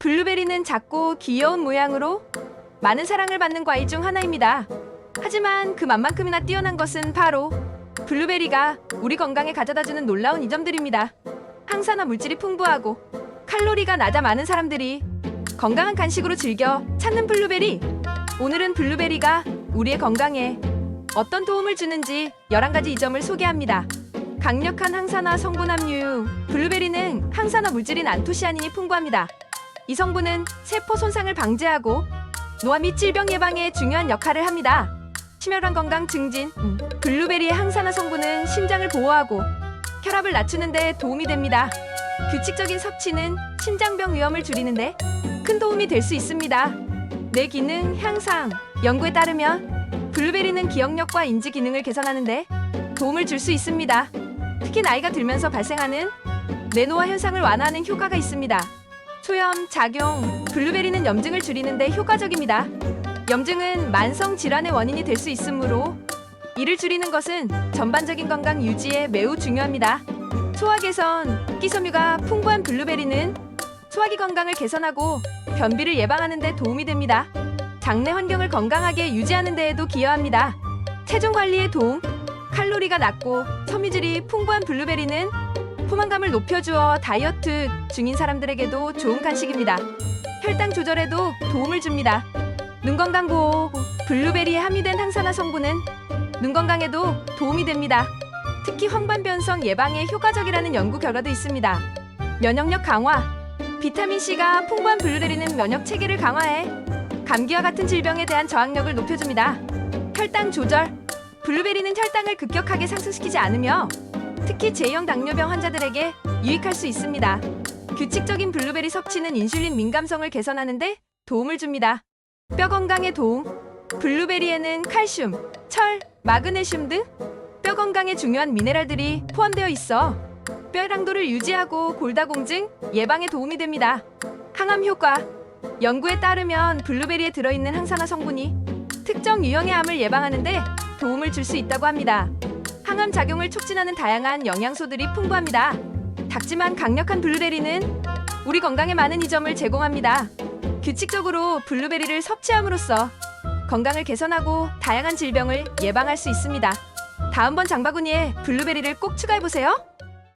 블루베리는 작고 귀여운 모양으로 많은 사랑을 받는 과일 중 하나입니다. 하지만 그 맛만큼이나 뛰어난 것은 바로 블루베리가 우리 건강에 가져다주는 놀라운 이점들입니다. 항산화 물질이 풍부하고 칼로리가 낮아 많은 사람들이 건강한 간식으로 즐겨 찾는 블루베리. 오늘은 블루베리가 우리의 건강에 어떤 도움을 주는지 11가지 이점을 소개합니다. 강력한 항산화 성분 함유. 블루베리는 항산화 물질인 안토시아닌이 풍부합니다. 이 성분은 세포 손상을 방지하고 노화 및 질병 예방에 중요한 역할을 합니다. 심혈관 건강 증진. 음. 블루베리의 항산화 성분은 심장을 보호하고 혈압을 낮추는 데 도움이 됩니다. 규칙적인 섭취는 심장병 위험을 줄이는데 큰 도움이 될 수 있습니다. 뇌 기능 향상. 연구에 따르면 블루베리는 기억력과 인지 기능을 개선하는데 도움을 줄 수 있습니다. 특히 나이가 들면서 발생하는 뇌노화 현상을 완화하는 효과가 있습니다. 소염, 작용, 블루베리는 염증을 줄이는데 효과적입니다. 염증은 만성 질환의 원인이 될 수 있으므로 이를 줄이는 것은 전반적인 건강 유지에 매우 중요합니다. 소화 개선, 끼섬유가 풍부한 블루베리는 소화기 건강을 개선하고 변비를 예방하는 데 도움이 됩니다. 장내 환경을 건강하게 유지하는 데에도 기여합니다. 체중 관리에 도움, 칼로리가 낮고 섬유질이 풍부한 블루베리는 포만감을 높여주어 다이어트 중인 사람들에게도 좋은 간식입니다. 혈당 조절에도 도움을 줍니다. 눈 건강 보호, 블루베리에 함유된 항산화 성분은 눈 건강에도 도움이 됩니다. 특히 황반변성 예방에 효과적이라는 연구 결과도 있습니다. 면역력 강화, 비타민 C가 풍부한 블루베리는 면역 체계를 강화해 감기와 같은 질병에 대한 저항력을 높여줍니다. 혈당 조절, 블루베리는 혈당을 급격하게 상승시키지 않으며 특히 제형 당뇨병 환자들에게 유익할 수 있습니다. 규칙적인 블루베리 섭취는 인슐린 민감성을 개선하는데 도움을 줍니다. 뼈 건강에 도움. 블루베리에는 칼슘, 철, 마그네슘 등 뼈 건강에 중요한 미네랄들이 포함되어 있어 뼈 양도를 유지하고 골다공증 예방에 도움이 됩니다. 항암 효과. 연구에 따르면 블루베리에 들어있는 항산화 성분이 특정 유형의 암을 예방하는데 도움을 줄 수 있다고 합니다. 항암 작용을 촉진하는 다양한 영양소들이 풍부합니다. 작지만 강력한 블루베리는 우리 건강에 많은 이점을 제공합니다. 규칙적으로 블루베리를 섭취함으로써 건강을 개선하고 다양한 질병을 예방할 수 있습니다. 다음번 장바구니에 블루베리를 꼭 추가해 보세요.